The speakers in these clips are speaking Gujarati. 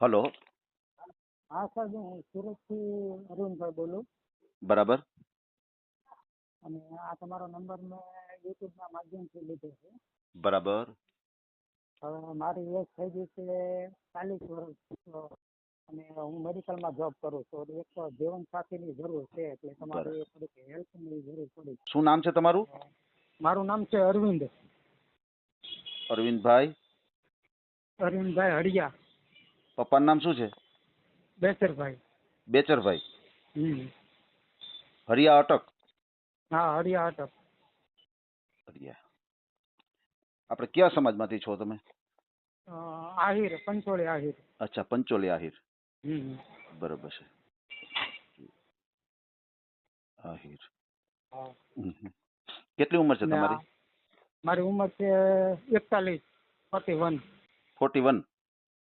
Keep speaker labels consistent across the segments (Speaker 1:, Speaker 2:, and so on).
Speaker 1: હલો.
Speaker 2: હા સર હું સુરતથી અરવિંદભાઈ બોલું.
Speaker 1: બરાબર.
Speaker 2: અને આ તમારો નંબર મેં યુટ્યુબના માધ્યમથી લીધો છે.
Speaker 1: બરાબર.
Speaker 2: હવે મારી એજ થઈ ગઈ છે ચાલીસ વર્ષ અને હું મેડિકલમાં જોબ કરું છું. એક જીવન જીવનસાથીની જરૂર છે એટલે તમારી થોડીક હેલ્પની જરૂર પડી
Speaker 1: શું નામ છે તમારું?
Speaker 2: મારું નામ છે અરવિંદ.
Speaker 1: અરવિંદભાઈ.
Speaker 2: અરવિંદભાઈ હડિયા
Speaker 1: પપ્પાનું નામ શું છે?
Speaker 2: બેસરભાઈ.
Speaker 1: બેચરભાઈ.
Speaker 2: હમ.
Speaker 1: હરિયા અટક.
Speaker 2: હા હડિયા અટક.
Speaker 1: હરિયા. આપણે કયા સમાજમાંથી છો તમે?
Speaker 2: અ, આહિર પંચોળી આહિર.
Speaker 1: અચ્છા પંચોલી આહિર.
Speaker 2: હમ.
Speaker 1: બરાબર છે. આહિર.
Speaker 2: હા.
Speaker 1: હમ હમ. કેટલી ઉંમર છે
Speaker 2: ને
Speaker 1: તમારી?
Speaker 2: આ- મારી ઉંમર છે એકતાલીસ ફોર્ટી વન.
Speaker 1: Forty one?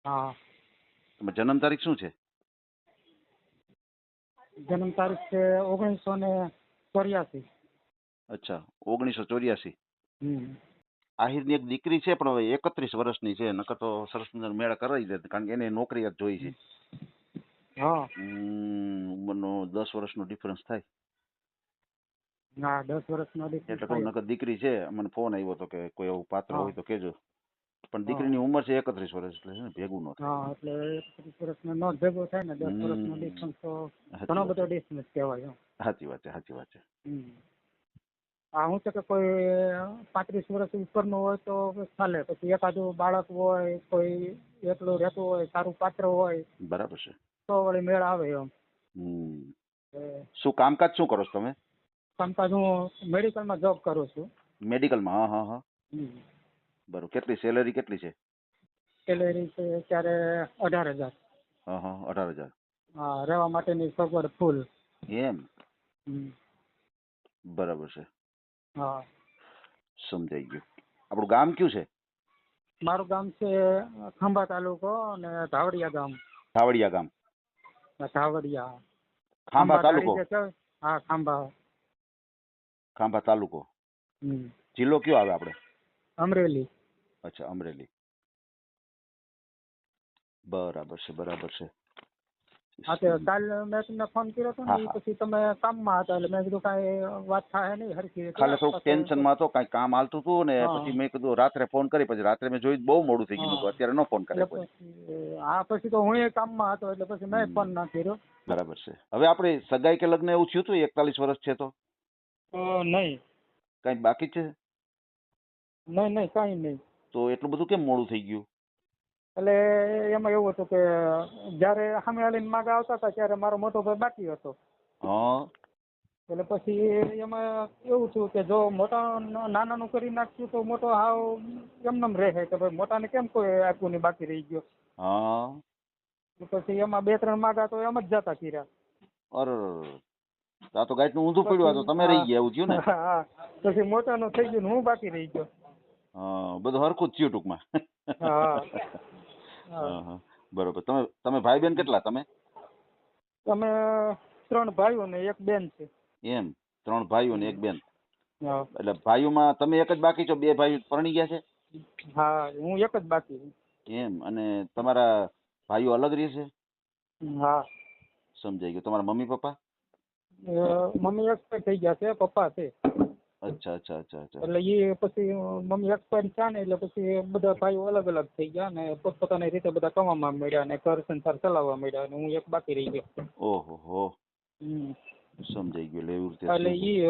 Speaker 2: હા.
Speaker 1: તમારી જન્મ તારીખ શું છે?
Speaker 2: જન્મ તારીખ છે ઓગણીસો ને ચોર્યાસી.
Speaker 1: અચ્છા ઓગણીસો ચોર્યાસી. આહિરની એક દીકરી છે પણ હવે એકત્રીસ વર્ષની છે નકર તો સરસ મજાનો મેળા કરાવી દે કારણ કે એને નોકરી જ જોઈ છે.
Speaker 2: હા.
Speaker 1: ઉંમરનો દસ વર્ષનો ડિફરન્સ થાય.
Speaker 2: ના દસ વર્ષનો
Speaker 1: એટલે નકર દીકરી છે મને ફોન આવ્યો હતો કે કોઈ એવું પાત્ર હોય તો કેજો. પણ દીકરીની ઉંમર છે એકત્રીસ વર્ષ એટલે છે ને ભેગું ન થાય.
Speaker 2: હા એટલે એકત્રીસ વર્ષનો નો ભેગો થાય ને દસ વર્ષનો ડિફરન્સ તો ઘણો બધો ડિફરન્સ કહેવાય
Speaker 1: સાચી વાત છે સાચી વાત છે.
Speaker 2: હા હું છે કે કોઈ પાંત્રીસ વર્ષ ઉપરનો હોય તો ચાલે પછી એકાદું બાળક હોય કોઈ એકલું રહેતું હોય સારું પાત્ર હોય
Speaker 1: બરાબર છે.
Speaker 2: તો વળી મેળ આવે એમ.
Speaker 1: શું કામકાજ શું કરો છો તમે?
Speaker 2: કામકાજ હું મેડિકલમાં જોબ કરું છું.
Speaker 1: મેડિકલમાં હા હા હા. બરોબર. કેટલી સેલરી કેટલી છે?
Speaker 2: સેલેરી છે અત્યારે અઢાર હજાર.
Speaker 1: હા હા અઢાર હજાર.
Speaker 2: હા રહેવા માટેની સગવડ ફૂલ
Speaker 1: એમ? બરાબર છે.
Speaker 2: હા.
Speaker 1: સમજાઈ ગયું. આપણું ગામ કયું છે?
Speaker 2: મારું ગામ છે ખંભા તાલુકો અને ધાવડિયા ગામ.
Speaker 1: ધાવડિયા ગામ.
Speaker 2: ધાવડિયા.
Speaker 1: ખાંભા તાલુકો.
Speaker 2: હા ખાંભા.
Speaker 1: ખાંભા તાલુકો. જિલ્લો કયો આવે આપણે?
Speaker 2: અમરેલી.
Speaker 1: અચ્છા અમરેલી. બરાબર છે બરાબર છે.
Speaker 2: હા તે કાલ મેં તમને ફોન કર્યો હતો ને
Speaker 1: હા,
Speaker 2: ઈ
Speaker 1: હા.
Speaker 2: પછી તમે કામમાં હતા એટલે મેં કીધું કાંઈ વાત થાય નહીં હરખી
Speaker 1: ખાલી થોડુંક ટેન્શનમાં હતો કાંઈ કામ હાલતું હતું ને પછી મેં કીધું રાત્રે ફોન કરી પછી રાત્રે મેં જોયું બહુ મોડું થઈ ગયું અત્યારે નો ફોન કરે
Speaker 2: એટલે પછી હા પછી તો હું કામમાં હતો એટલે પછી મેં ફોન ના કર્યો.
Speaker 1: બરાબર છે. હવે આપણે સગાઈ કે લગ્ન એવું થયું હતું એકતાલીસ વર્ષ છે તો?
Speaker 2: નહીં.
Speaker 1: કાંઈ બાકી છે?
Speaker 2: નહીં નહીં કાંઈ નહીં.
Speaker 1: તો એટલું બધું કેમ મોડું થઈ ગયું?
Speaker 2: એટલે એમાં એવું હતું કે જ્યારે સામે હાલીને માગા આવતા હતા ત્યારે મારો મોટો ભાઈ બાકી હતો.
Speaker 1: હા.
Speaker 2: એટલે પછી એમાં એવું થયું કે જો મોટા નાનાનું કરી નાખ્યું તો મોટો હાવ એમનેમ રહે કે ભાઈ મોટાને કેમ કોઈ આપ્યું નહીં બાકી રહી ગયો?
Speaker 1: હા.
Speaker 2: પછી એમાં બે ત્રણ માગા તો એમ જ જતા કર્યા.
Speaker 1: અરે આ તો ગાઈટનું ઊંધું પડ્યું તો તમે રહી ગયા એવું થયું ને?
Speaker 2: હા. પછી મોટાનું થઈ ગયું ને હું બાકી રહી ગયો.
Speaker 1: બધું હરખું જ થયું ટૂંકમાં.
Speaker 2: હા.
Speaker 1: બરોબર. તમે તમે ભાઈ બેન કેટલા? તમે?
Speaker 2: અમે ત્રણ ભાઈઓ ને એક બેન છે.
Speaker 1: એમ. ત્રણ ભાઈઓ ને એક બેન. એટલે ભાઈઓમાં તમે એક જ બાકી છો? બે ભાઈઓ પરણી ગયા છે?
Speaker 2: હા હું એક જ બાકી છું.
Speaker 1: એમ. અને તમારા ભાઈઓ અલગ રહે છે?
Speaker 2: હા.
Speaker 1: સમજાઈ ગયું. તમારા મમ્મી પપ્પા
Speaker 2: મમ્મી એક્સપાયર થઈ ગયા છે પપ્પા છે.
Speaker 1: અચ્છા અચ્છા અચ્છા અચ્છા.
Speaker 2: એટલે એ પછી મમ્મી એક્સપાયર થયા ને એટલે પછી બધા ભાઈઓ અલગ અલગ થઈ ગયા ને પોતપોતાની રીતે બધા કમાવા મળ્યા ને ઘર સંસાર ચલાવવા મળ્યા ને હું એક બાકી રહી ગયો.
Speaker 1: ઓહો હો.
Speaker 2: હમ.
Speaker 1: સમજાઈ ગયું એટલે એવી રીતે
Speaker 2: એટલે
Speaker 1: થયું.
Speaker 2: ઈ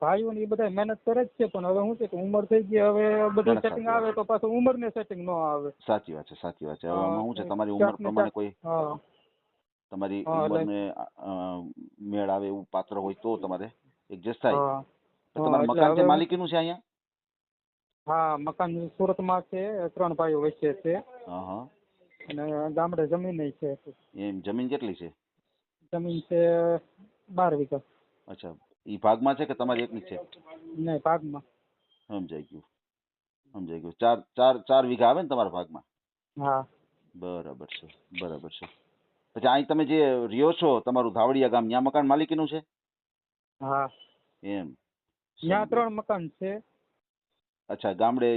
Speaker 2: ભાઈઓ ને એ બધા મહેનત કરે જ છે પણ હવે શું છે કે ઉંમર થઈ ગઈ હવે બધું
Speaker 1: ના, ના,
Speaker 2: સેટિંગ
Speaker 1: સાચી
Speaker 2: આવે તો પાછું ઉંમર ને સેટિંગ ન આવે.
Speaker 1: સાચી વાત છે સાચી વાત છે. હવે
Speaker 2: હા,
Speaker 1: આમાં શું છે તમારી
Speaker 2: ક્યાંક
Speaker 1: ઉંમર
Speaker 2: ને
Speaker 1: પ્રમાણે
Speaker 2: ક્યાંક.
Speaker 1: કોઈ
Speaker 2: હા.
Speaker 1: તમારી
Speaker 2: હા, એટલે-
Speaker 1: ઉંમરને અ, મેળ આવે એવું પાત્ર હોય તો તમારે એડજસ્ટ થાય?
Speaker 2: હા
Speaker 1: તો
Speaker 2: હા,
Speaker 1: તમારું મકાન છે માલિકીનું છે અહીંયા?
Speaker 2: હા મકાન સુરતમાં છે ત્રણ ભાઈઓ વચ્ચે છે. અને ગામડે જમીન છે.
Speaker 1: એમ જમીન કેટલી છે?
Speaker 2: જમીન છે બાર વીઘા.
Speaker 1: અચ્છા ઈ ભાગમાં છે કે તમારી એકની છે?
Speaker 2: ને ભાગમાં.
Speaker 1: સમજાઈ ગયું. સમજાઈ ગયું. ચાર ચાર ચાર વીઘા આવે ને તમારા ભાગમાં?
Speaker 2: હા.
Speaker 1: બરાબર છે બરાબર છે. પછી અહીં તમે જે રહ્યો છો તમારું ધાવડિયા ગામ ત્યાં મકાન માલિકીનું છે?
Speaker 2: હા.
Speaker 1: એમ.
Speaker 2: ત્યાં ત્રણ મકાન છે.
Speaker 1: અચ્છા ગામડે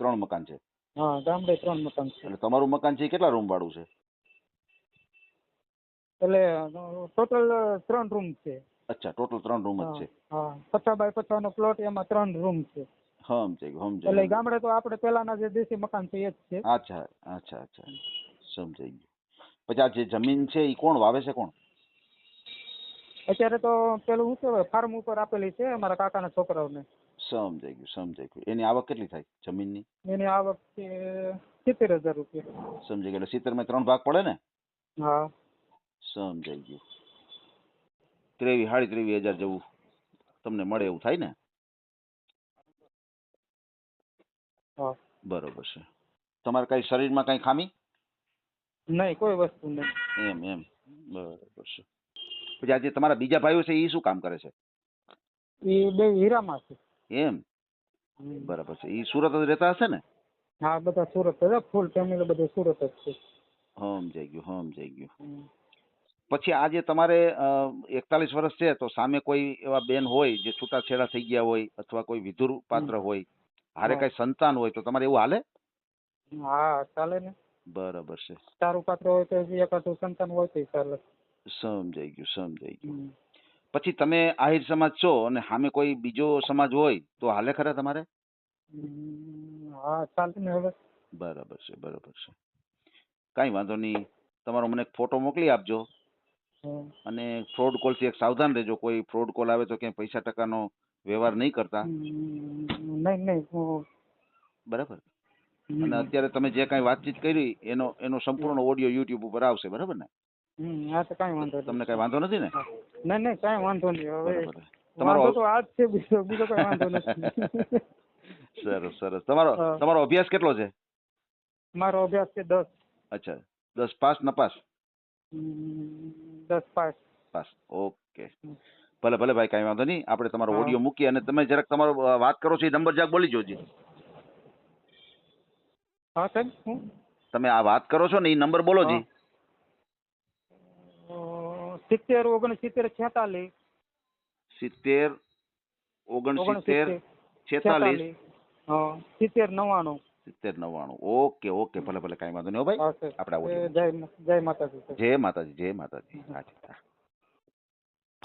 Speaker 1: ત્રણ મકાન છે?
Speaker 2: હા ગામડે ત્રણ મકાન છે.
Speaker 1: એટલે તમારું મકાન છે કેટલા રૂમ વાળું છે?
Speaker 2: એટલે ટોટલ ત્રણ રૂમ છે.
Speaker 1: અચ્છા ટોટલ ત્રણ રૂમ જ છે.
Speaker 2: હા પચાસ બાય પચાસ નો પ્લોટ એમાં ત્રણ રૂમ છે.
Speaker 1: હમ ગયું
Speaker 2: એટલે
Speaker 1: સમજાઈ એટલે
Speaker 2: ગામડે તો આપણે પેલાના જે દેશી મકાન છે એ જ છે.
Speaker 1: અચ્છા અચ્છા અચ્છા. સમજાઈ ગયું. પછી આ જે જમીન છે એ કોણ વાવે છે કોણ?
Speaker 2: અત્યારે તો પેલું શું કહેવાય ફાર્મ ઉપર આપેલી છે અમારા કાકાના છોકરાઓને.
Speaker 1: સમજાઈ ગયું સમજાઈ ગયું. એની આવક કેટલી થાય જમીનની?
Speaker 2: એની આવક છે સિત્તેર હજાર રૂપિયા.
Speaker 1: સમજાઈ ગયું. એટલે સિત્તેરમાં ત્રણ ભાગ પડે ને?
Speaker 2: હા.
Speaker 1: સમજાઈ ગયું. ત્રેવી સાડી ત્રેવી હજાર જેવું તમને મળે એવું થાય ને?
Speaker 2: હા.
Speaker 1: બરોબર છે. તમારે કઈ શરીરમાં કઈ ખામી?
Speaker 2: નહીં કોઈ વસ્તુ નહીં.
Speaker 1: એમ એમ. બરોબર છે. પછી આજે તમારા બીજા ભાઈઓ છે એ શું કામ કરે છે?
Speaker 2: એ બે હીરામાં છે.
Speaker 1: એમ? બરાબર છે. એ સુરત જ રહેતા હશે ને?
Speaker 2: હા બધા સુરત છે ફૂલ ફેમિલી બધું સુરત જ છે.
Speaker 1: સમજાઈ ગયું સમજાઈ ગયું. પછી આજે તમારે એકતાલીસ વર્ષ છે તો સામે કોઈ એવા બેન હોય જે છૂટાછેડા થઈ ગયા હોય અથવા કોઈ વિધુર પાત્ર હોય હારે. કઈ સંતાન હોય તો તમારે એવું હાલે?
Speaker 2: હા ચાલે ને.
Speaker 1: બરાબર છે.
Speaker 2: સારું પાત્ર હોય તો એકાદું સંતાન હોય તો ચાલે.
Speaker 1: સમજાઈ ગયું સમજાઈ ગયું
Speaker 2: હમ.
Speaker 1: પછી તમે આહિર સમાજ છો અને સામે કોઈ બીજો સમાજ હોય તો હાલે ખરા તમારે
Speaker 2: હમ. હા ચાલે ને હવે
Speaker 1: બરાબર છે બરાબર છે કાંઈ વાંધો નહીં તમારો મને એક ફોટો મોકલી આપજો
Speaker 2: હમ.
Speaker 1: અને ફ્રોડ કોલથી એક સાવધાન રહેજો કોઈ ફ્રોડ કોલ આવે તો ક્યાંય પૈસા ટકાનો વ્યવહાર નહીં કરતા
Speaker 2: હમ. નહીં નહીં હું-
Speaker 1: બરાબર
Speaker 2: હમ.
Speaker 1: અને અત્યારે તમે જે કાંઈ વાતચીત કરી એનો એનો સંપૂર્ણ ઓડિયો યુટ્યુબ ઉપર આવશે બરાબર ને
Speaker 2: હમ. હા તો કાંઈ વાંધો નહીં.
Speaker 1: તમને કાંઈ વાંધો નથી ને?
Speaker 2: ના ના કાંઈ વાંધો નહીં. હવે
Speaker 1: તમારો
Speaker 2: તો આ જ છે બીજો બીજો કાંઈ વાંધો નથી.
Speaker 1: સરસ સરસ. તમારો તમારો અભ્યાસ કેટલો છે?
Speaker 2: મારો અભ્યાસ છે દસ.
Speaker 1: અચ્છા. દસ પાસ ન
Speaker 2: પાસ? દસ પાસ.
Speaker 1: પાસ. ઓકે. ભલે ભલે ભાઈ કાંઈ વાંધો નહીં. આપણે તમારો ઓડિયો મૂકીએ અને તમે જરાક તમારો વાત કરો છો એ નંબર જરાક બોલી જોજી.
Speaker 2: હા સાહેબ
Speaker 1: તમે આ વાત કરો છો ને એ નંબર બોલો જી.
Speaker 2: સિત્તેર ઓગણસિત્તેર છેતાલીસ.
Speaker 1: સિત્તેર ઓગણસિત્તેર છેતાલીસ.
Speaker 2: સિત્તેર નવ્વાણું.
Speaker 1: સિત્તેર નવ્વાણું. ઓકે ઓકે ભલે ભલે કાંઈ વાંધો નહીં ભાઈ.
Speaker 2: આપડે
Speaker 1: આપણે આવો
Speaker 2: જય જય માતાજી
Speaker 1: જય માતાજી જય માતાજી. હા.